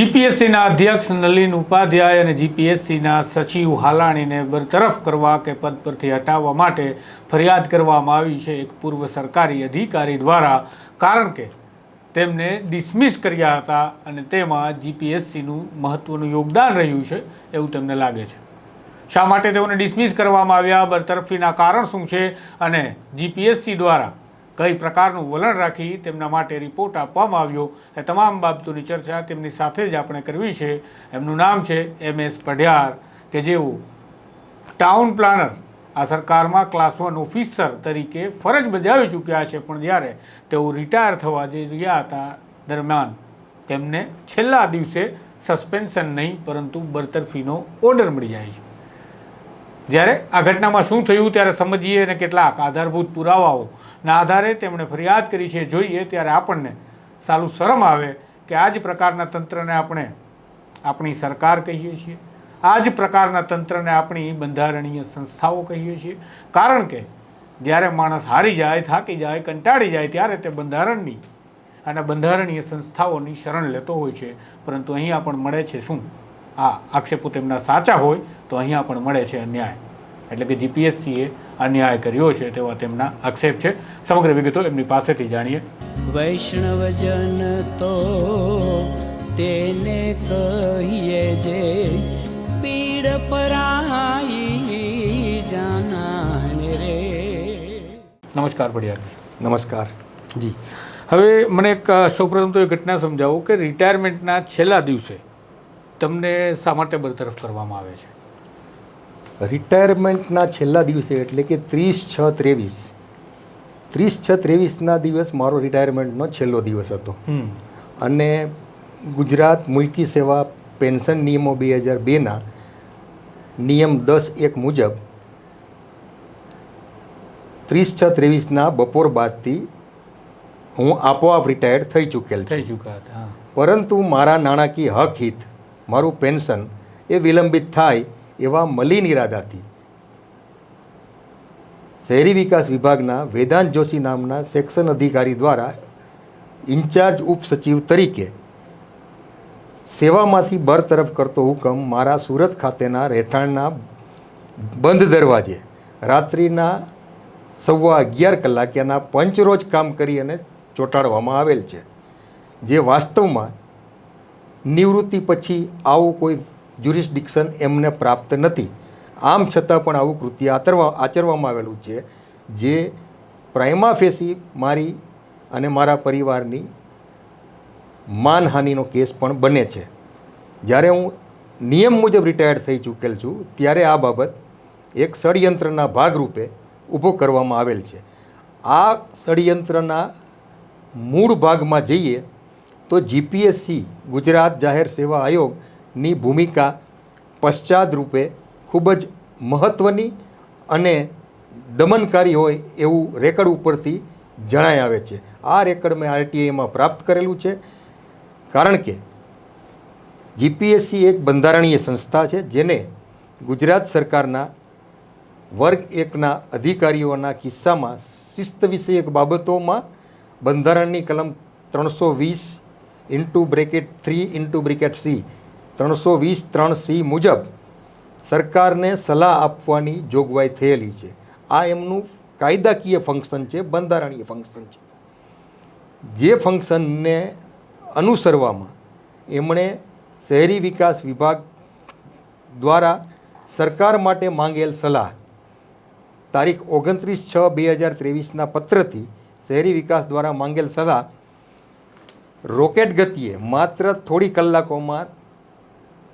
જીપીએસસીના અધ્યક્ષ નલિન ઉપાધ્યાય અને જીપીએસસીના સચિવ હાલાણીને બરતરફ કરવા કે પદ પરથી હટાવવા માટે ફરિયાદ કરવામાં આવી છે. એક પૂર્વ સરકારી અધિકારી દ્વારા, કારણ કે તેમને ડિસમિસ કર્યા હતા અને તેમાં જીપીએસસીનું મહત્ત્વનું યોગદાન રહ્યું છે એવું તેમને લાગે છે. શા માટે તેઓને ડિસમિસ કરવામાં આવ્યા? બરતરફીના કારણ શું છે? અને જીપીએસસી દ્વારા કઈ પ્રકારનું વલણ રાખી તેમના માટે રિપોર્ટ આપવામાં આવ્યો એ તમામ બાબતોની ચર્ચા તેમની સાથે જ આપણે કરવી છે. એમનું નામ છે એમ એસ પઢિયાર, કે જેઓ ટાઉન પ્લાનર આ સરકારમાં ક્લાસ વન ઓફિસર તરીકે ફરજ બજાવી ચૂક્યા છે, પણ જ્યારે તેઓ રિટાયર થવા જઈ રહ્યા હતા દરમિયાન તેમને છેલ્લા દિવસે સસ્પેન્શન નહીં, પરંતુ બરતરફીનો ઓર્ડર મળી જાય છે. જ્યારે આ ઘટનામાં શું થયું ત્યારે સમજીએ અને કેટલાક આધારભૂત પુરાવાઓના આધારે તેમણે ફરિયાદ કરી છે, જોઈએ ત્યારે આપણને સારું શરમ આવે કે આ જ પ્રકારના તંત્રને આપણે આપણી સરકાર કહીએ છીએ. આ જ પ્રકારના તંત્રને આપણી બંધારણીય સંસ્થાઓ કહીએ છીએ. કારણ કે જ્યારે માણસ હારી જાય, થાકી જાય, કંટાળી જાય ત્યારે તે બંધારણની અને બંધારણીય સંસ્થાઓની શરણ લેતો હોય છે. પરંતુ અહીંયા પણ મળે છે શું? આ આક્ષેપો તેમના સાચા હોય તો અહીંયા પણ મળે છે અન્યાય. એટલે કે જીપીએસસીએ અન્યાય કર્યો છે તેવા તેમના આક્ષેપ છે. સમગ્ર વિગતો એમની પાસેથી જાણીએ. વૈષ્ણવજન તો તેને કહીએ જે પીડ પરાઈ જાનાને રે. નમસ્કાર પડિયાર. નમસ્કાર. જી. હવે મને એક સૌપ્રથમ તો એ ઘટના સમજાવો કે રિટાયરમેન્ટના છેલ્લા દિવસે તમને શા માટે બરતરફ કરવામાં આવે છે? રિટાયરમેન્ટના છેલ્લા દિવસે એટલે કે ત્રીસ છ ત્રેવીસ ત્રીસ છ ત્રેવીસના દિવસ મારો રિટાયરમેન્ટનો છેલ્લો દિવસ હતો. અને ગુજરાત મુલકી સેવા પેન્શન નિયમો બે હજાર બેના નિયમ દસ એક મુજબ ત્રીસ છ ત્રેવીસના બપોર બાદથી હું આપોઆપ રિટાયર્ડ થઈ ચૂકેલ થઈ ચૂક્યા પરંતુ મારા નાણાકીય હક હિત મારું પેન્શન એ વિલંબિત થાય એવા મલિન ઈરાદાથી. શહેરી વિકાસ વિભાગના વેદાંત જોશી નામના સેક્શન અધિકારી દ્વારા ઇન્ચાર્જ ઉપસચિવ તરીકે સેવામાંથી બરતરફ કરતો હુકમ મારા સુરત ખાતેના રહેઠાણના બંધ દરવાજે રાત્રિના સવા અગિયાર કલાકેના પંચરોજ કામ કરી અને ચોંટાડવામાં આવેલ છે. જે વાસ્તવમાં નિવૃત્તિ પછી આવું કોઈ જ્યુરિસ્ડિક્શન એમને પ્રાપ્ત નથી. આમ છતાં પણ આવું કૃત્ય આચરવા, આચરવામાં આવેલું છે જે પ્રાઇમા ફેસી મારી અને મારા પરિવારની માનહાનિનો કેસ પણ બને છે. જ્યારે હું નિયમ મુજબ રિટાયર્ડ થઈ ચૂકેલ છું, ત્યારે આ બાબત એક ષડયંત્રના ભાગરૂપે ઊભો કરવામાં આવેલ છે. આ ષડયંત્રના મૂળ ભાગમાં જઈએ તો જીપીએસસી ગુજરાત જાહેર સેવા આયોગની ભૂમિકા પશ્ચાદ રૂપે ખૂબ જ મહત્ત્વની અને દમનકારી હોય એવું રેકર્ડ ઉપરથી જણાય આવે છે. આ રેકર્ડ મેં આરટીઆઈમાં પ્રાપ્ત કરેલું છે. કારણ કે જીપીએસસી એક બંધારણીય સંસ્થા છે, જેને ગુજરાત સરકારના વર્ગ એકના અધિકારીઓના કિસ્સામાં શિસ્ત વિષયક બાબતોમાં બંધારણની કલમ ત્રણસો વીસ into bracket three into bracket C ત્રણસો વીસ, ત્રણ સી મુજબ સરકારને સલાહ આપવાની જોગવાઈ થયેલી છે. આ એમનું કાયદાકીય ફંક્શન છે, બંધારણીય ફંક્શન છે. જે ફંક્શનને અનુસરવામાં એમણે શહેરી વિકાસ વિભાગ દ્વારા સરકાર માટે માંગેલ સલાહ તારીખ ઓગણત્રીસ છ બે હજાર ત્રેવીસના પત્રથી શહેરી વિકાસ દ્વારા માંગેલ સલાહ રોકેટ ગતિએ માત્ર થોડી કલાકોમાં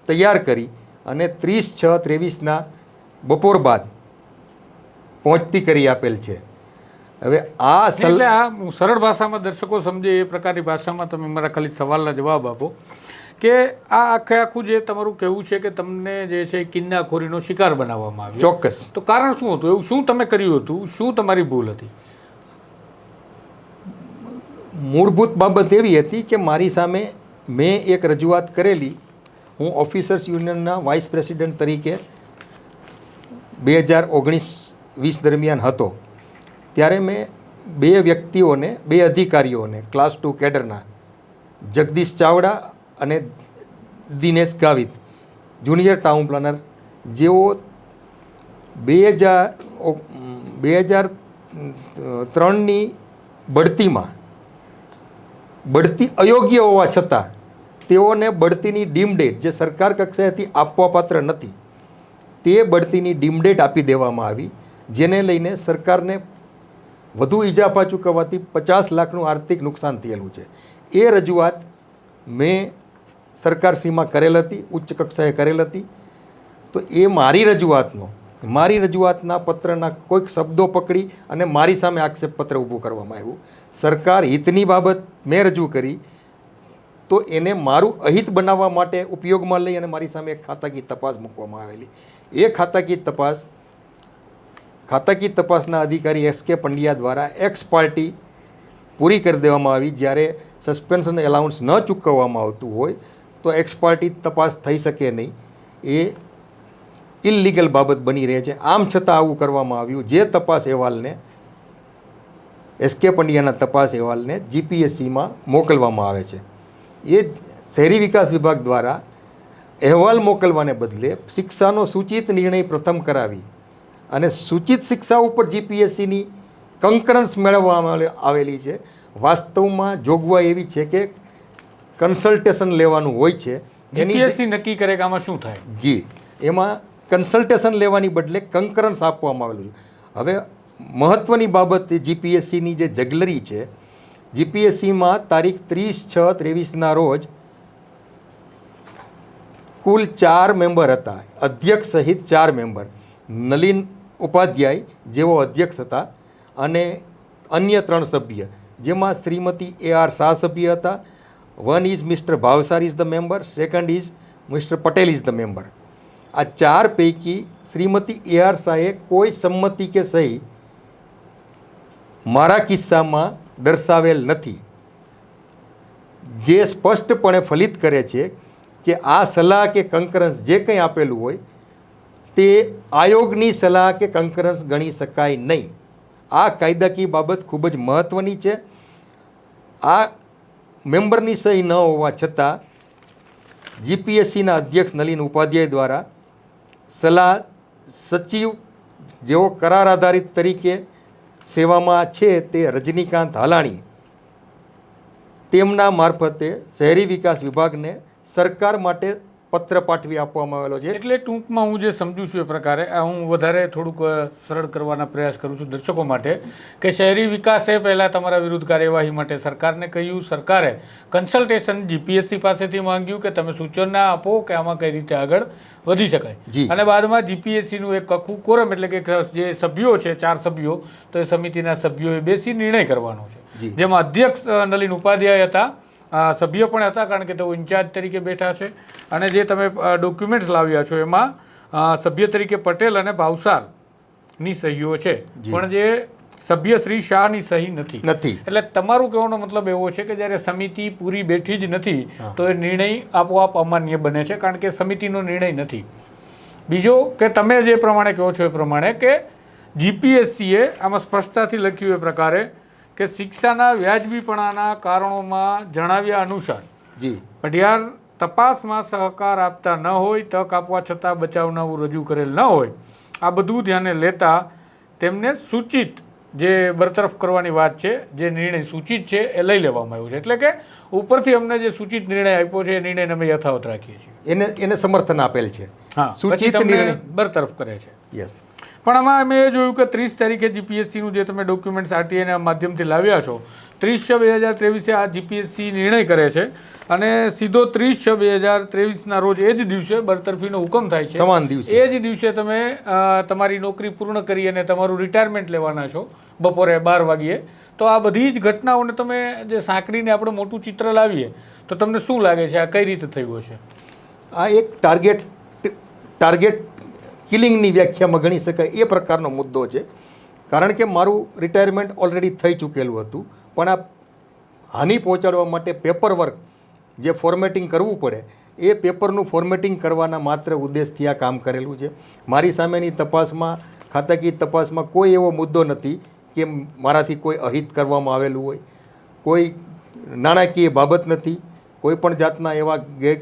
તૈયાર કરી અને ત્રીસ છ ત્રેવીસના બપોર બાદ પહોંચતી કરી આપેલ છે. હવે આ એટલે આ હું સરળ ભાષામાં દર્શકો સમજે એ પ્રકારની ભાષામાં તમે મારા ખાલી સવાલના જવાબ આપો કે આ આખે આખું જે તમારું કહેવું છે કે તમને જે છે કિન્નાખોરીનો શિકાર બનાવવામાં આવ્યો. ચોક્કસ. તો કારણ શું હતું? એવું શું તમે કર્યું હતું? શું તમારી ભૂલ હતી? મૂળભૂત બાબત એવી હતી કે મારી સામે મેં એક રજૂઆત કરેલી. હું ઓફિસર્સ યુનિયનના વાઇસ પ્રેસિડેન્ટ તરીકે બે હજાર ઓગણીસ વીસ દરમિયાન હતો. ત્યારે મેં બે વ્યક્તિઓને, બે અધિકારીઓને, ક્લાસ ટુ કેડરના જગદીશ ચાવડા અને Dinesh Gavit, junior town planner, જેઓ બે હજાર બે હજાર ત્રણની બઢતીમાં બઢતી અયોગ્ય હોવા છતાં તેઓને બઢતીની ડીમ ડેટ જે સરકાર કક્ષાએથી આપવાપાત્ર નથી, તે બઢતીની ડીમ ડેટ આપી દેવામાં આવી, જેને લઈને સરકારને વધુ ઈજાપા ચૂકવવાથી પચાસ લાખનું આર્થિક નુકસાન થયેલું છે. એ રજૂઆત મેં સરકારશ્રીમાં કરેલ હતી, ઉચ્ચ કક્ષાએ કરેલ હતી. તો એ મારી રજૂઆતનો મારી રજૂઆતના પત્રના કોઈક શબ્દો પકડી અને મારી સામે આક્ષેપપત્ર ઊભું કરવામાં આવ્યું. સરકાર હિતની બાબત મેં રજૂ કરી, તો એને મારું અહિત બનાવવા માટે ઉપયોગમાં લઈ અને મારી સામે એક ખાતાકી તપાસ મૂકવામાં આવેલી. એ ખાતાકી તપાસ ખાતાકી તપાસના અધિકારી એસ કે પંડ્યા દ્વારા એક્સ પાર્ટી પૂરી કરી દેવામાં આવી. જ્યારે સસ્પેન્શન એલાઉન્સ ન ચૂકવવામાં આવતું હોય, તો એક્સ પાર્ટી તપાસ થઈ શકે નહીં. એ ઇલીગલ બાબત બની રહે છે. આમ છતાં આવું કરવામાં આવ્યું. જે તપાસ અહેવાલને એસ કે પંડ્યાના તપાસ અહેવાલને જીપીએસસીમાં મોકલવામાં આવે છે. એ શહેરી વિકાસ વિભાગ દ્વારા અહેવાલ મોકલવાને બદલે શિક્ષાનો સૂચિત નિર્ણય પ્રથમ કરાવી અને સૂચિત શિક્ષા ઉપર જીપીએસસીની કંકરન્સ મેળવવામાં આવેલી છે. વાસ્તવમાં જોગવાઈ એવી છે કે કન્સલ્ટેશન લેવાનું હોય છે. જીપીએસસી નક્કી કરે કે આમાં શું થાય? જી. એમાં કન્સલ્ટેશન લેવાની બદલે કંકરન્સ આપવામાં આવેલું છે. હવે મહત્ત્વની બાબત જીપીએસસીની જે જગલરી છે, જીપીએસસીમાં તારીખ ત્રીસ છ ત્રેવીસના રોજ કુલ ચાર મેમ્બર હતા, અધ્યક્ષ સહિત ચાર મેમ્બર. નલિન ઉપાધ્યાય જેઓ અધ્યક્ષ હતા અને અન્ય ત્રણ સભ્ય. જેમાં શ્રીમતી એ આર શાહ સભ્ય હતા, one is mister Bhavsar is the member, second is mister Patel is the member. આ ચાર પૈકી શ્રીમતી એ આર શાહે કોઈ સંમતિ કે સહી મારા કિસ્સામાં દર્શાવેલ નથી. જે સ્પષ્ટપણે ફલિત કરે છે કે આ સલાહ કે કંકરન્સ જે કંઈ આપેલું હોય, તે આયોગની સલાહ કે કંકરન્સ ગણી શકાય નહીં. આ કાયદાકીય બાબત ખૂબ જ મહત્ત્વની છે. આ મેમ્બરની સહી ન હોવા છતાં, જીપીએસસીના અધ્યક્ષ નલિન ઉપાધ્યાય દ્વારા સલાહ સચિવ જેઓ કરાર આધારિત તરીકે સેવામાં છે તે રજનીકાંત હાલાણી. તેમના મારફતે શહેરી વિકાસ વિભાગને સરકાર માટે પત્ર પાઠવી આપવામાં આવેલો છે. એટલે ટૂંકમાં હું જે સમજુ છું એ પ્રકારે હું વધારે થોડુંક સરળ કરવાના પ્રયાસ કરું છું દર્શકો માટે કે શહેરી વિકાસે પહેલાં તમારા વિરુદ્ધ કાર્યવાહી માટે સરકારને કહ્યું સરકારે કન્સલ્ટેશન જીપીએસસી પાસેથી માંગ્યું કે તમે સૂચના આપો કે આમાં કઈ રીતે આગળ વધી શકાય. અને બાદમાં જીપીએસસીનું એક આખું કોરમ એટલે કે જે સભ્યો છે ચાર સભ્યો તો એ સમિતિના સભ્યોએ બેસી નિર્ણય કરવાનો છે. જેમાં અધ્યક્ષ નલિન ઉપાધ્યાય હતા સભ્ય પણ હતા કારણ કે તેઓ ઇન્ચાર્જ તરીકે બેઠા છે. અને જે તમે ડોક્યુમેન્ટ્સ લાવ્યા છો એમાં સભ્ય તરીકે પટેલ અને ભાવસારની સહીઓ છે. પણ જે સભ્ય શ્રી શાહની સહી નથી. નથી. એટલે તમારું કહેવાનો મતલબ એવો છે કે જ્યારે સમિતિ પૂરી બેઠી જ નથી તો એ નિર્ણય આપોઆપ અમાન્ય બને છે કારણ કે સમિતિનો નિર્ણય નથી. બીજો કે તમે જે પ્રમાણે કહો છો એ પ્રમાણે કે જીપીએસસીએ આમાં સ્પષ્ટતાથી લખ્યું એ પ્રકારે કે શિક્ષાના વ્યાજબીપણાના કારણોમાં જણાવ્યા અનુસાર જી. પઢિયાર તપાસમાં સહકાર આપતા ન હોય તક આપવા છતાં બચાવનાવું રજૂ કરેલ ન હોય આ બધું ધ્યાને લેતા તેમને સૂચિત જે બરતરફ કરવાની વાત છે જે નિર્ણય સૂચિત છે એ લઈ લેવામાં આવ્યો છે. એટલે કે ઉપરથી અમને જે સૂચિત નિર્ણય આપ્યો છે એ નિર્ણયને અમે યથાવત રાખીએ છીએ. એને એને સમર્થન આપેલ છે. હા સૂચિત નિર્ણય. બરતરફ કરે છે. યસ. પણ આમાં અમે એ જોયું કે ત્રીસ તારીખે જીપીએસસીનું જે તમે ડોક્યુમેન્ટ્સ આરટીઆઈના માધ્યમથી લાવ્યા છો ત્રીસ છ બે હજાર ત્રેવીસે આ જીપીએસસી નિર્ણય કરે છે અને સીધો ત્રીસ છ બે હજાર ત્રેવીસના રોજ એ જ દિવસે બરતરફીનો હુકમ થાય છે. સમાન દિવસે. એ જ દિવસે તમે તમારી નોકરી પૂર્ણ કરી અને તમારું રિટાયરમેન્ટ લેવાના છો બપોરે બાર વાગ્યે. તો આ બધી જ ઘટનાઓને તમે જે સાંકળીને આપણે મોટું ચિત્ર લાવીએ તો તમને શું લાગે છે? આ કઈ રીતે થયું હશે? આ એક ટાર્ગેટ ટાર્ગેટ કિલિંગની વ્યાખ્યામાં ગણી શકાય એ પ્રકારનો મુદ્દો છે. કારણ કે મારું રિટાયરમેન્ટ ઓલરેડી થઈ ચૂકેલું હતું. પણ આ હાનિ પહોંચાડવા માટે પેપર વર્ક જે ફોર્મેટિંગ કરવું પડે, એ પેપરનું ફોર્મેટિંગ કરવાના માત્ર ઉદ્દેશથી આ કામ કરેલું છે. મારી સામેની તપાસમાં, ખાતાકીય તપાસમાં કોઈ એવો મુદ્દો નથી કે મારાથી કોઈ અહિત કરવામાં આવેલું હોય. કોઈ નાણાકીય બાબત નથી. કોઈ પણ જાતના એવા ગે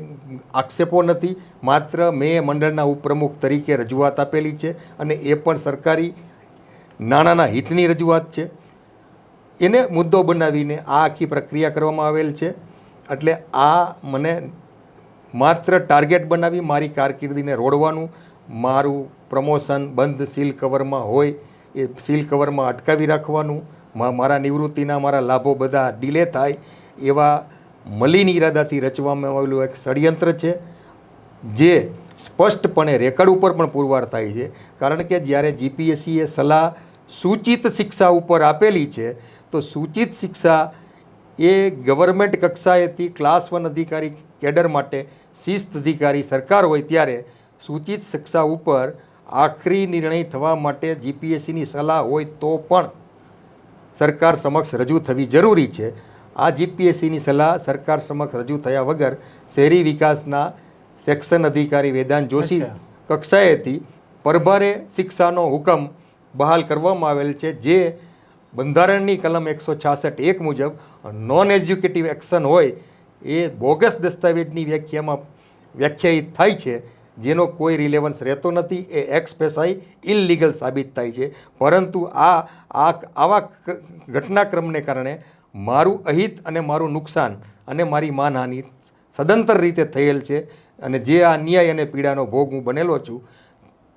આક્ષેપો નથી. માત્ર મેં મંડળના ઉપપ્રમુખ તરીકે રજૂઆત આપેલી છે અને એ પણ સરકારી નાણાંના હિતની રજૂઆત છે. એને મુદ્દો બનાવીને આ આખી પ્રક્રિયા કરવામાં આવેલ છે. એટલે આ મને માત્ર ટાર્ગેટ બનાવી મારી કારકિર્દીને રોડવાનું, મારું પ્રમોશન બંધ સીલ કવરમાં હોય એ સીલ કવરમાં અટકાવી રાખવાનું મારા નિવૃત્તિના મારા લાભો બધા ડિલે થાય એવા મલિન ઈરાદાથી રચવામાં આવેલું એક ષડયંત્ર છે, જે સ્પષ્ટપણે રેકર્ડ ઉપર પણ પુરવાર થાય છે. કારણ કે જ્યારે જીપીએસસીએ સલાહ સૂચિત શિક્ષા ઉપર આપેલી છે, તો સૂચિત શિક્ષા એ ગવર્મેન્ટ કક્ષાએથી ક્લાસ વન અધિકારી કેડર માટે શિસ્ત અધિકારી સરકાર હોય ત્યારે સૂચિત શિક્ષા ઉપર આખરી નિર્ણય થવા માટે જીપીએસસીની સલાહ હોય તો પણ સરકાર સમક્ષ રજૂ થવી જરૂરી છે. આ જીપીએસસીની સલાહ સરકાર સમક્ષ રજૂ થયા વગર શહેરી વિકાસના સેક્શન અધિકારી વેદાંત જોશી. કક્ષાએથી પરભારે શિક્ષાનો હુકમ બહાલ કરવામાં આવેલ છે જે બંધારણની કલમ એકસો છાસઠ એક મુજબ નોન એજ્યુકેટિવ એક્શન હોય એ બોગસ દસ્તાવેજની વ્યાખ્યામાં વ્યાખ્યાયિત થાય છે જેનો કોઈ રિલેવન્સ રહેતો નથી એ એક્સપેસાઈ ઇનલીગલ સાબિત થાય છે પરંતુ આ આ આવા ઘટનાક્રમને કારણે મારું અહિત અને મારું નુકસાન અને મારી માનહાનિ સદંતર રીતે થયેલ છે અને જે આ અન્યાય અને પીડાનો ભોગ હું બનેલો છું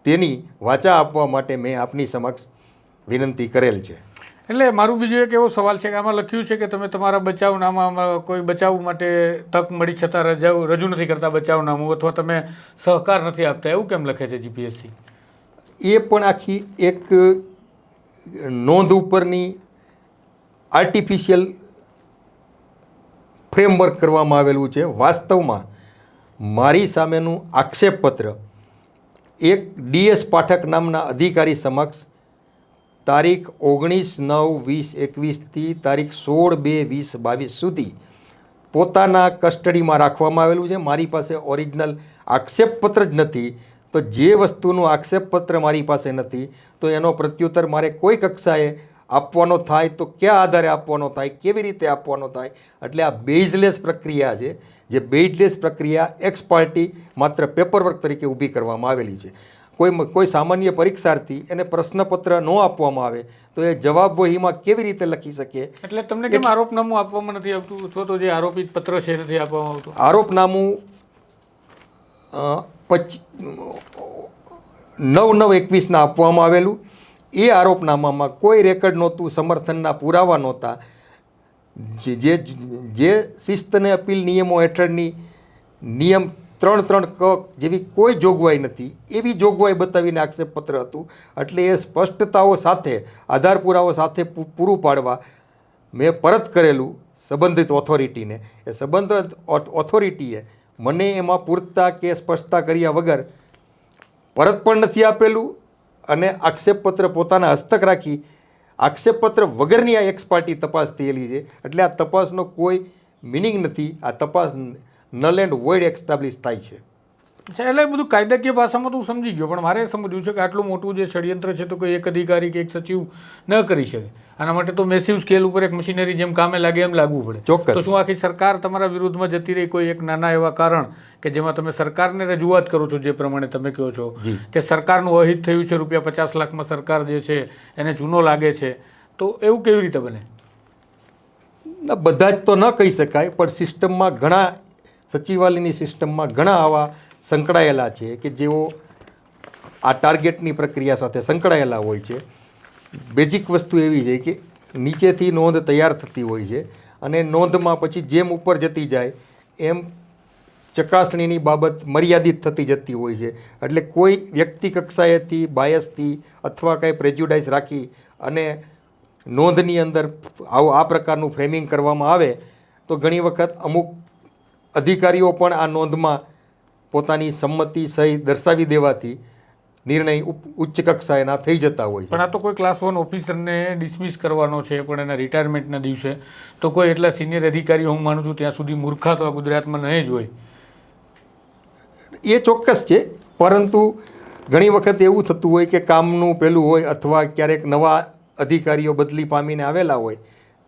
તેની વાચા આપવા માટે મેં આપની સમક્ષ વિનંતી કરેલ છે. એટલે મારું બીજું એક એવો સવાલ છે કે આમાં લખ્યું છે કે તમે તમારા બચાવનામામાં કોઈ બચાવ માટે તક મળી છતાં રજાઓ રજૂ નથી કરતા બચાવનામું અથવા તમે સહકાર નથી આપતા એવું કેમ લખે છે જીપીએસસી એ પણ આખી એક નોંધ ઉપરની આર્ટિફિશિયલ ફ્રેમવર્ક કરવામાં આવેલું છે. વાસ્તવમાં મારી સામેનું આક્ષેપપત્ર એક ડીએસ પાઠક નામના અધિકારી સમક્ષ તારીખ ઓગણીસ નવ વીસ એકવીસથી તારીખ સોળ બે વીસ બાવીસ સુધી પોતાના કસ્ટડીમાં રાખવામાં આવેલું છે. મારી પાસે ઓરિજિનલ આક્ષેપપત્ર જ નથી. તો જે વસ્તુનું આક્ષેપપત્ર મારી પાસે નથી, તો એનો પ્રત્યુત્તર મારે કોઈ કક્ષાએ આપવાનો થાય તો કયા આધારે આપવાનો થાય કેવી રીતે આપવાનો થાય? એટલે આ બેઝલેસ પ્રક્રિયા છે જે બેઝલેસ પ્રક્રિયા એક્સ પાર્ટી માત્ર પેપરવર્ક તરીકે ઊભી કરવામાં આવેલી છે. કોઈ કોઈ સામાન્ય પરીક્ષાર્થી એને પ્રશ્નપત્ર ન આપવામાં આવે તો એ જવાબ વહીમાં કેવી રીતે લખી શકે? એટલે તમને કેમ આરોપનામું આપવામાં નથી આવતું? અથવા તો જે આરોપિત પત્ર છે નથી આપવામાં આવતું? આરોપનામું પચ નવ નવ એકવીસના આપવામાં આવેલું. એ આરોપનામામાં કોઈ રેકર્ડ નહોતું, સમર્થનના પુરાવા નહોતા. જે જે શિસ્ત અને અપીલ નિયમો હેઠળની નિયમ ત્રણ ત્રણ ક જેવી કોઈ જોગવાઈ નથી, એવી જોગવાઈ બતાવીને આક્ષેપપત્ર હતું. એટલે એ સ્પષ્ટતાઓ સાથે, આધાર પુરાવો સાથે પૂરું પાડવા મેં પરત કરેલું સંબંધિત ઓથોરિટીને એ સંબંધિત ઓથોરિટીએ મને એમાં પૂરતા કે સ્પષ્ટતા કર્યા વગર પરત પણ નથી આપેલું અને આક્ષેપપત્ર પોતાના હસ્તક રાખી આક્ષેપપત્ર વગરની આ એક્સ પાર્ટી તપાસ થયેલી છે. એટલે આ તપાસનો કોઈ મિનિંગ નથી. આ તપાસ નલ એન્ડ વોઇડ એસ્ટાબ્લિશ થાય છે. અચ્છા એટલે બધું કાયદાકીય ભાષામાં તો હું સમજી ગયો પણ મારે સમજવું છે કે આટલું મોટું જે ષડયંત્ર છે તો કોઈ એક અધિકારી કે એક સચિવ ન કરી શકે. આના માટે તો મેસિવ સ્કેલ ઉપર એક મશીનરી જેમ કામે લાગે એમ લાગવું પડે. ચોક્કસ. તો શું આખી સરકાર તમારા વિરુદ્ધમાં જતી રહી કોઈ એક નાના એવા કારણ કે જેમાં તમે સરકારને રજૂઆત કરો છો જે પ્રમાણે તમે કહો છો? કે સરકારનું અહિત થયું છે રૂપિયા પચાસ લાખમાં સરકાર જે છે એને જૂનો લાગે છે. તો એવું કેવી રીતે બને? બધા જ તો ન કહી શકાય પણ સિસ્ટમમાં ઘણા સચિવાલયની સિસ્ટમમાં ઘણા આવા સંકળાયેલા છે કે જેઓ આ ટાર્ગેટની પ્રક્રિયા સાથે સંકળાયેલા હોય છે. બેઝિક વસ્તુ એવી છે કે નીચેથી નોંધ તૈયાર થતી હોય છે અને નોંધમાં પછી જેમ ઉપર જતી જાય, એમ ચકાસણીની બાબત મર્યાદિત થતી જતી હોય છે. એટલે કોઈ વ્યક્તિ કક્ષાએથી, બાયસથી અથવા કાંઈ પ્રેજ્યુડાઇઝ રાખી અને નોંધની અંદર આવું આ પ્રકારનું ફ્રેમિંગ કરવામાં આવે, તો ઘણી વખત અમુક અધિકારીઓ પણ આ નોંધમાં પોતાની સંમતિ સહી દર્શાવી દેવાથી નિર્ણય ઉચ્ચ કક્ષાએના થઈ જતા હોય પણ આ તો કોઈ ક્લાસ વન ઓફિસરને ડિસમિસ કરવાનો છે પણ એના રિટાયરમેન્ટના દિવસે. તો કોઈ એટલા સિનિયર અધિકારીઓ હું માનું છું ત્યાં સુધી મૂર્ખા તો ગુજરાતમાં નહીં જ હોય. એ ચોક્કસ છે પરંતુ ઘણી વખત એવું થતું હોય કે કામનું પેલું હોય અથવા ક્યારેક નવા અધિકારીઓ બદલી પામીને આવેલા હોય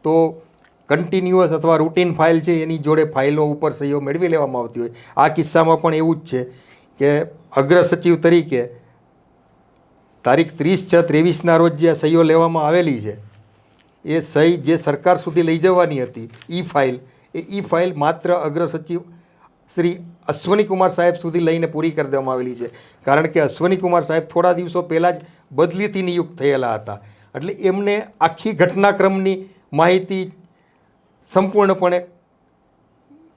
તો કન્ટિન્યુઅસ અથવા રૂટીન ફાઇલ છે, એની જોડે ફાઇલો ઉપર સહીઓ મેળવી લેવામાં આવતી હોય. આ કિસ્સામાં પણ એવું જ છે કે અગ્ર સચિવ તરીકે તારીખ ત્રીસ છ ત્રેવીસના રોજ જે સહીઓ લેવામાં આવેલી છે, એ સહી જે સરકાર સુધી લઈ જવાની હતી, ઈ ફાઇલ એ ઈ ફાઇલ માત્ર અગ્ર સચિવ શ્રી અશ્વનીકુમાર સાહેબ સુધી લઈને પૂરી કરી દેવામાં આવેલી છે. કારણ કે અશ્વનીકુમાર સાહેબ થોડા દિવસો પહેલાં જ બદલીથી નિયુક્ત થયેલા હતા. એટલે એમને આખી ઘટનાક્રમની માહિતી સંપૂર્ણપણે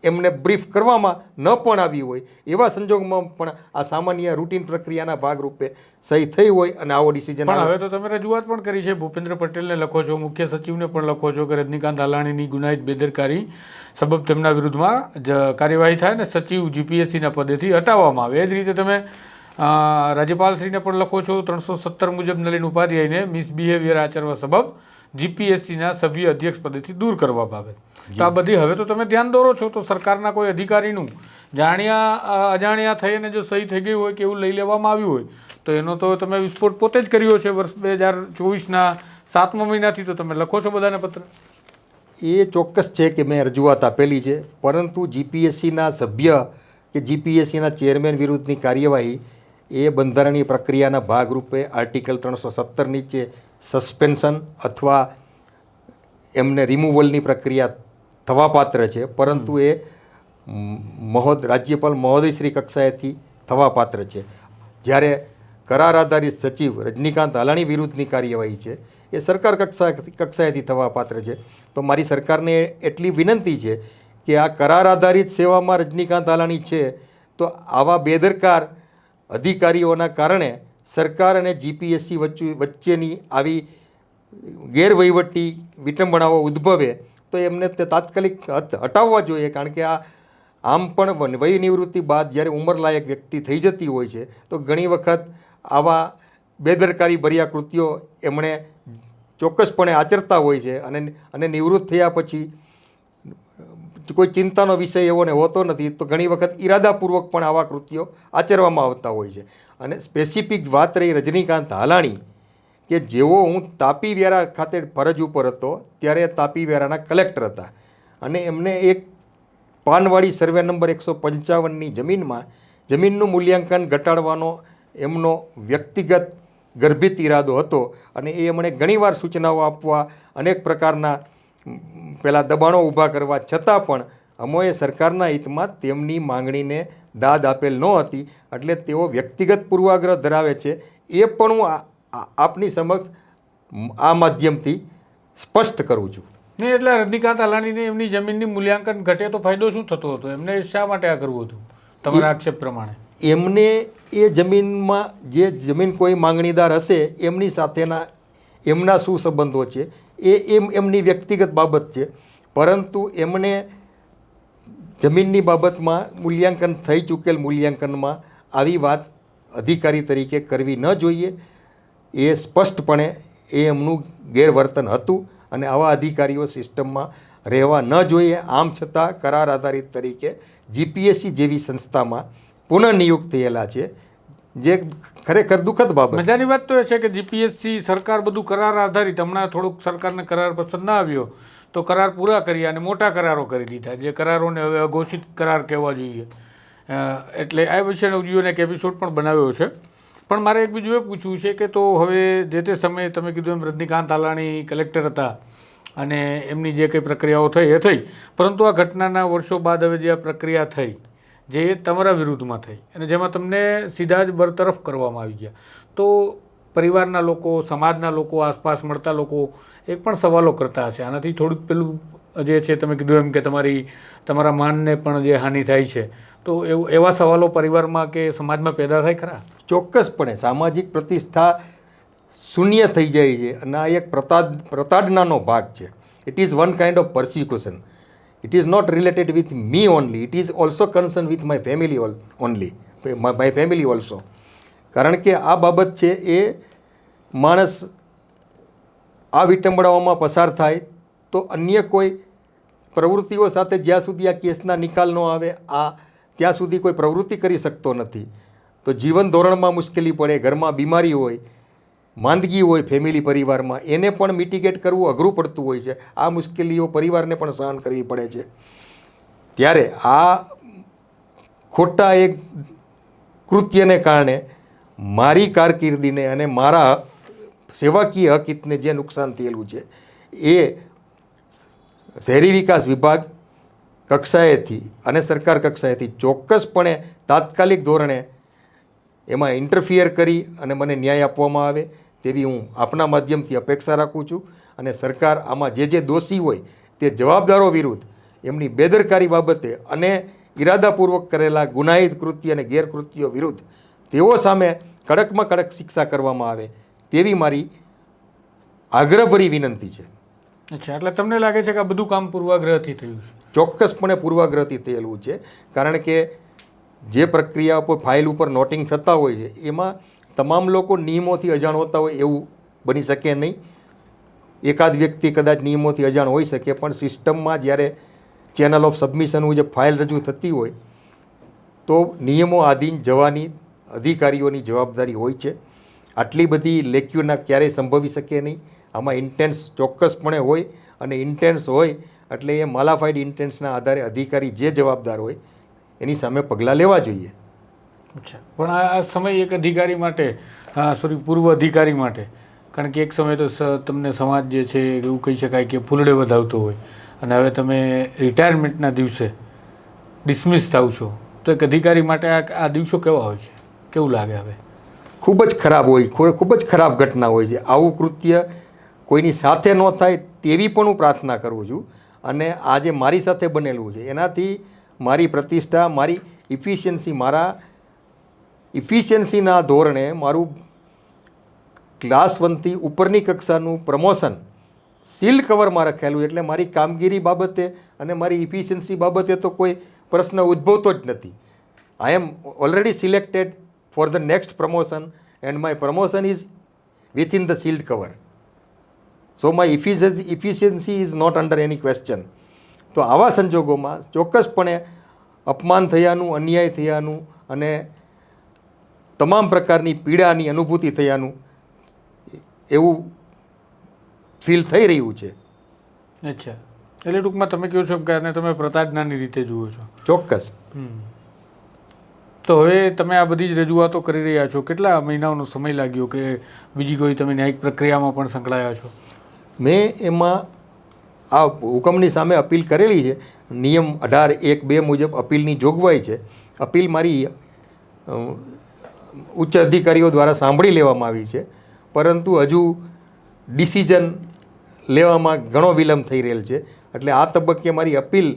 એમને બ્રીફ કરવામાં ન પણ આવી હોય એવા સંજોગમાં પણ આ સામાન્ય રૂટીન પ્રક્રિયાના ભાગરૂપે સહી થઈ હોય અને આવો ડિસિઝન હવે તો તમે રજૂઆત પણ કરી છે. ભૂપેન્દ્ર પટેલને લખો છો મુખ્ય સચિવને પણ લખો છો કે રજનીકાંત હાલાણીની ગુનાહિત બેદરકારી સબબ તેમના વિરુદ્ધમાં જ કાર્યવાહી થાય અને સચિવ જીપીએસસીના પદેથી હટાવવામાં આવે. એ જ રીતે તમે રાજ્યપાલશ્રીને પણ લખો છો ત્રણસો સત્તર મુજબ નલિન ઉપાધ્યાયને મિસબિહેવિયર આચરવા સબબ જીપીએસસીના સભ્ય અધ્યક્ષ પદેથી દૂર કરવા બાબત. તો આ બધી હવે તો તમે ધ્યાન દોરો છો તો સરકારના કોઈ અધિકારીનું જાણ્યા અજાણ્યા અજાણ્યા થઈને જો સહી થઈ ગઈ હોય કે એવું લઈ લેવામાં આવ્યું હોય તો એનો તો તમે વિસ્ફોટ પોતે જ કર્યો છે વર્ષ બે હજાર ચોવીસના સાતમા મહિનાથી તો તમે લખો છો બધાને પત્ર? એ ચોક્કસ છે કે મેં રજૂઆત આપેલી છે પરંતુ જીપીએસસીના સભ્ય કે જીપીએસસીના ચેરમેન વિરુદ્ધની કાર્યવાહી એ બંધારણીય પ્રક્રિયાના ભાગરૂપે આર્ટિકલ ત્રણસો સત્તર નીચે સસ્પેન્શન અથવા એમને રિમૂવલની પ્રક્રિયા થવાપાત્ર છે. પરંતુ એ મહોદ, રાજ્યપાલ મહોદયશ્રી કક્ષાએથી થવાપાત્ર છે. જ્યારે કરાર આધારિત સચિવ રજનીકાંત હાલાણી વિરુદ્ધની કાર્યવાહી છે, એ સરકાર કક્ષા, કક્ષાએથી થવા પાત્ર છે. તો મારી સરકારને એટલી વિનંતી છે કે આ કરાર આધારિત સેવામાં રજનીકાંત હાલાણી છે, તો આવા બેદરકાર અધિકારીઓના કારણે સરકાર અને જીપીએસસી વચ્ચે વચ્ચેની આવી ગેરવહીવટી વિટંબણાઓ ઉદ્ભવે, તો એમને તે તાત્કાલિક હટ- હટાવવા જોઈએ, કારણ કે આ આમ પણ વય નિવૃત્તિ બાદ જ્યારે ઉંમરલાયક વ્યક્તિ થઈ જતી હોય છે, તો ઘણી વખત આવા બેદરકારી ભર્યા કૃત્યો એમણે ચોક્કસપણે આચરતા હોય છે અને અને નિવૃત્ત થયા પછી કોઈ ચિંતાનો વિષય એવો ને હોતો નથી, તો ઘણી વખત ઈરાદાપૂર્વક પણ આવા કૃત્યો આચરવામાં આવતા હોય છે. અને સ્પેસિફિક વાત રહી રજનીકાંત હાલાણી, કે જેવો હું તાપી વ્યારા ખાતે ફરજ ઉપર હતો, ત્યારે તાપી વ્યારાના કલેક્ટર હતા. અને એમને એક પાનવાડી સર્વે નંબર એકસો પંચાવનની જમીનમાં જમીનનું મૂલ્યાંકન ઘટાડવાનો એમનો વ્યક્તિગત ગર્ભિત ઈરાદો હતો. અને એ એમણે ઘણીવાર સૂચનાઓ આપવા અનેક પ્રકારના પેલા દબાણો ઊભા કરવા છતાં પણ અમોએ સરકારના હિતમાં તેમની માંગણીને દાદ આપેલ ન હતી એટલે તેઓ વ્યક્તિગત પૂર્વાગ્રહ ધરાવે છે. એ પણ હું આપની સમક્ષ આ માધ્યમથી સ્પષ્ટ કરું છું. નહીં એટલે રજનીકાંત અલાણીને એમની જમીનની મૂલ્યાંકન ઘટે તો ફાયદો શું થતો હતો? એમને શા માટે આ કરવું હતું? તમારા આક્ષેપ પ્રમાણે. એમને એ જમીનમાં જે જમીન કોઈ માંગણીદાર હશે એમની સાથેના એમના શું સંબંધો છે? એ એમ એમની વ્યક્તિગત બાબત છે. પરંતુ એમણે જમીનની બાબતમાં મૂલ્યાંકન થઈ ચૂકેલ મૂલ્યાંકનમાં આવી વાત અધિકારી તરીકે કરવી ન જોઈએ. એ સ્પષ્ટપણે એ એમનું ગેરવર્તન હતું અને આવા અધિકારીઓ સિસ્ટમમાં રહેવા ન જોઈએ. આમ છતાં કરાર આધારિત તરીકે જીપીએસસી જેવી સંસ્થામાં પુનઃનિયુક્ત થયેલા છે. જે ખરેખર દુઃખદ બાબત. મજાની વાત તો એ છે કે જીપીએસસી સરકાર બધું કરાર આધારિત, હમણાં થોડુંક સરકારને કરાર પસંદ ના આવ્યો, તો કરાર પૂરા કર્યા અને મોટા કરારો કરી દીધા, જે કરારોને હવે અઘોષિત કરાર કહેવા જોઈએ. એટલે આ વિશેનો ઉદ્યોગને એક એપિસોડ પણ બનાવ્યો છે. પણ મારે એક બીજું એ પૂછવું છે કે તો હવે જે તે સમયે તમે કીધું એમ રજનીકાંત હાલાણી કલેક્ટર હતા અને એમની જે કંઈ પ્રક્રિયાઓ થઈ, એ થઈ. પરંતુ આ ઘટનાના વર્ષો બાદ હવે જે આ પ્રક્રિયા થઈ જે તમારા વિરુદ્ધમાં થઈ અને જેમાં તમને સીધા જ બરતરફ કરવામાં આવી ગયા. તો પરિવારના લોકો, સમાજના લોકો, આસપાસ મળતા લોકો એક પણ સવાલો કરતા હશે. આનાથી થોડુંક પેલું જે છે તમે કીધું એમ કે તમારી, તમારા માનને પણ જે હાનિ થાય છે. તો એવું, એવા સવાલો પરિવારમાં કે સમાજમાં પેદા થાય ખરા? ચોક્કસપણે સામાજિક પ્રતિષ્ઠા શૂન્ય થઈ જાય છે અને આ એક પ્રતાડ પ્રતાડનાનો ભાગ છે. It is one kind of persecution it is not related with me only it is also concern with my family only my family also કારણ કે આ બાબત છે એ માણસ આ વિટંબડાઓમાં પસાર થાય તો અન્ય કોઈ પ્રવૃત્તિઓ સાથે જ્યાં સુધી આ કેસના નિકાલ ન આવે, આ ત્યાં સુધી કોઈ પ્રવૃત્તિ કરી શકતો નથી. તો જીવન ધોરણમાં મુશ્કેલી પડે, ઘરમાં બીમારી હોય માંદગી હોય ફેમિલી પરિવારમાં, એને પણ મિટિગેટ કરવું અઘરું પડતું હોય છે. આ મુશ્કેલીઓ પરિવારને પણ સહન કરવી પડે છે. ત્યારે આ ખોટા એક કૃત્યને કારણે મારી કારકિર્દીને અને મારા સેવાકીય હકીતને જે નુકસાન થયેલું છે, એ શહેરી વિકાસ વિભાગ કક્ષાએથી અને સરકાર કક્ષાએથી ચોક્કસપણે તાત્કાલિક ધોરણે એમાં ઇન્ટરફિયર કરી અને મને ન્યાય આપવામાં આવે. તેવી હું આપના માધ્યમથી અપેક્ષા રાખું છું અને સરકાર આમાં જે જે દોષી હોય તે જવાબદારો વિરુદ્ધ એમની બેદરકારી બાબતે અને ઈરાદાપૂર્વક કરેલા ગુનાહિત કૃત્ય અને ગેરકૃત્યો વિરુદ્ધ તેઓ સામે કડકમાં કડક શિક્ષા કરવામાં આવે તેવી મારી આગ્રહભરી વિનંતી છે. અચ્છા એટલે તમને લાગે છે કે આ બધું કામ પૂર્વાગ્રહથી થયું છે? ચોક્કસપણે પૂર્વાગ્રહથી થયેલું છે. કારણ કે જે પ્રક્રિયા ઉપર ફાઇલ ઉપર નોટિંગ થતા હોય છે એમાં તમામ લોકો નિયમોથી અજાણ હોતા હોય એવું બની શકે નહીં. એકાદ વ્યક્તિ કદાચ નિયમોથી અજાણ હોઈ શકે, પણ સિસ્ટમમાં જ્યારે ચેનલ ઓફ સબમિશન મુજબ ફાઇલ રજૂ થતી હોય, તો નિયમો આધીન જવાની અધિકારીઓની જવાબદારી હોય છે. આટલી બધી લેક્યુના ક્યારેય સંભવી શકે નહીં. આમાં ઇન્ટેન્સ ચોક્કસપણે હોય અને ઇન્ટેન્સ હોય એટલે એ માલાફાઈડ ઇન્ટેન્સના આધારે અધિકારી જે જવાબદાર હોય, એની સામે પગલાં લેવા જોઈએ. પણ આ સમય એક અધિકારી માટે સોરી પૂર્વ અધિકારી માટે. કારણ કે એક સમય તો તમને સમાજ જે છે એવું કહી શકાય કે ફૂલડે વધાવતો હોય. અને હવે તમે રિટાયરમેન્ટના દિવસે ડિસમિસ થાવ છો. તો એક અધિકારી માટે આ આ દિવસો કેવા હોય છે? કેવું લાગે હવે? ખૂબ જ ખરાબ હોય, ખૂબ જ ખરાબ ઘટના હોય છે. આવું કૃત્ય કોઈની સાથે ન થાય તેવી પણ હું પ્રાર્થના કરું છું. અને આજે મારી સાથે બનેલું છે, એનાથી મારી પ્રતિષ્ઠા, મારી ઇફિશિયન્સી મારા ઇફિશિયન્સીના ધોરણે મારું ક્લાસ વનથી ઉપરની કક્ષાનું પ્રમોશન સીલ કવરમાં રખાયેલું એટલે મારી કામગીરી બાબતે અને મારી ઇફિશિયન્સી બાબતે તો કોઈ પ્રશ્ન ઉદ્ભવતો જ નથી. I am already selected for the next promotion and my promotion is within the sealed cover so my efficiency efficiency is not under any question તો આવા સંજોગોમાં ચોક્કસપણે અપમાન થયાનું, અન્યાય થયાનું અને તમામ પ્રકારની પીડાની અનુભૂતિ થયાનું એવું ફીલ થઈ રહ્યું છે. અચ્છા. એટલે ટૂંકમાં તમે કહો છો કે આને તમે પ્રતાજનાની રીતે જુઓ છો. ચોક્કસ. તો હવે તમે આ બધી જ રજૂઆતો કરી રહ્યા છો. કેટલા મહિનાઓનો સમય લાગ્યો કે બીજી કોઈ તમે ન્યાયિક પ્રક્રિયામાં પણ સંકળાયા છો? મેં એમાં આ હુકમની સામે અપીલ કરેલી છે. નિયમ અઢાર એક બે મુજબ અપીલની જોગવાઈ છે. અપીલ મારી ઉચ્ચ અધિકારીઓ દ્વારા સાંભળી લેવામાં આવી છે. પરંતુ હજુ ડિસિઝન લેવામાં ઘણો વિલંબ થઈ રહેલ છે. એટલે આ તબક્કે મારી અપીલ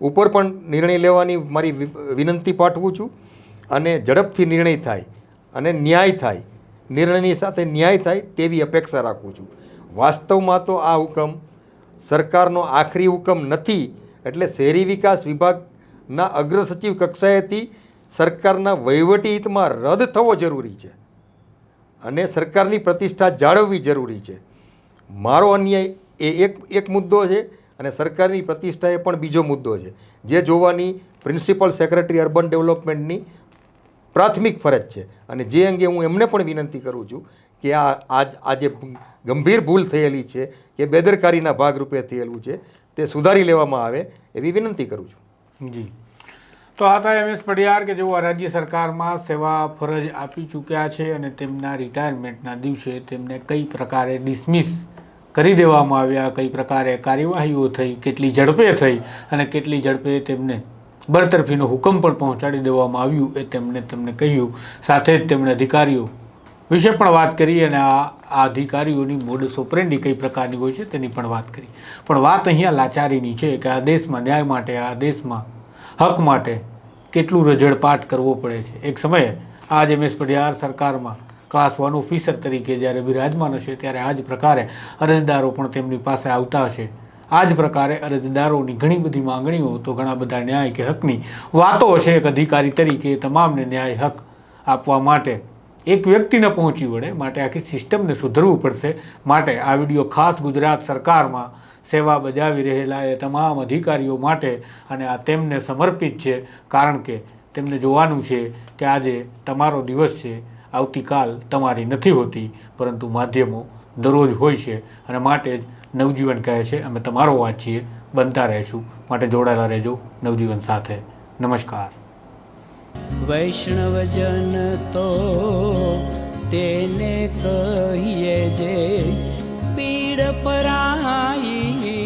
ઉપર પણ નિર્ણય લેવાની મારી વિનંતી પાઠવું છું. અને ઝડપથી નિર્ણય થાય અને ન્યાય થાય, નિર્ણયની સાથે ન્યાય થાય તેવી અપેક્ષા રાખું છું. વાસ્તવમાં તો આ હુકમ સરકારનો આખરી હુકમ નથી. એટલે શહેરી વિકાસ વિભાગના અગ્ર સચિવ કક્ષાએથી સરકારના વહીવટી હિતમાં રદ થવો જરૂરી છે અને સરકારની પ્રતિષ્ઠા જાળવવી જરૂરી છે. મારો અન્યાય એ એક એક મુદ્દો છે અને સરકારની પ્રતિષ્ઠા એ પણ બીજો મુદ્દો છે. જે જોવાની પ્રિન્સિપલ સેક્રેટરી અર્બન ડેવલપમેન્ટની પ્રાથમિક ફરજ છે અને જે અંગે હું એમને પણ વિનંતી કરું છું કે આ આજ આજે ગંભીર ભૂલ થયેલી છે કે બેદરકારીના ભાગરૂપે થયેલું છે તે સુધારી લેવામાં આવે એવી વિનંતી કરું છું. જી. તો આ હતા એમ એસ પડિયાર કે જેઓ રાજ્ય સરકારમાં સેવા ફરજ આપી ચૂક્યા છે અને તેમના રિટાયરમેન્ટના દિવસે તેમને કઈ પ્રકારે ડિસમિસ કરી દેવામાં આવ્યા, કઈ પ્રકારે કાર્યવાહીઓ થઈ, કેટલી ઝડપે થઈ અને કેટલી ઝડપે તેમને બરતરફીનો હુકમ પણ પહોંચાડી દેવામાં આવ્યું એ તેમણે તેમને કહ્યું. સાથે જ તેમણે અધિકારીઓ વિશે પણ વાત કરી અને આ અધિકારીઓની મોડસ ઓપરેન્ડી કઈ પ્રકારની હોય છે તેની પણ વાત કરી. પણ વાત અહીંયા લાચારીની છે કે આ દેશમાં ન્યાય માટે, આ દેશમાં હક માટે કેટલું રજળપાટ કરવો પડે છે. એક સમયે આજ જ એમએસ પઢિયાર સરકારમાં ક્લાસ વન ઓફિસર તરીકે જ્યારે બિરાજમાન હશે ત્યારે આ જ પ્રકારે અરજદારો પણ તેમની પાસે આવતા હશે. આ જ પ્રકારે અરજદારોની ઘણી બધી માંગણીઓ તો ઘણા બધા ન્યાય કે હકની વાતો હશે એક અધિકારી તરીકે તમામને ન્યાય હક આપવા માટે. એક વ્યક્તિને પહોંચી વળે, માટે આખી સિસ્ટમને સુધરવું પડશે. માટે આ વીડિયો ખાસ ગુજરાત સરકારમાં સેવા બજાવી રહેલા એ તમામ અધિકારીઓ માટે અને આ તેમને સમર્પિત છે, કારણ કે તેમને જોવાનું છે કે આજે તમારો દિવસ છે, આવતીકાલ તમારી નથી હોતી, પરંતુ માધ્યમો દરરોજ હોય છે અને માટે જ નવજીવન કહે છે, અમે તમારો વાંચીએ બનતા રહેશું. માટે જોડાયેલા રહેજો નવજીવન સાથે. નમસ્કાર. વૈષ્ણવજન તો તેને કહીએ જે પરાઈ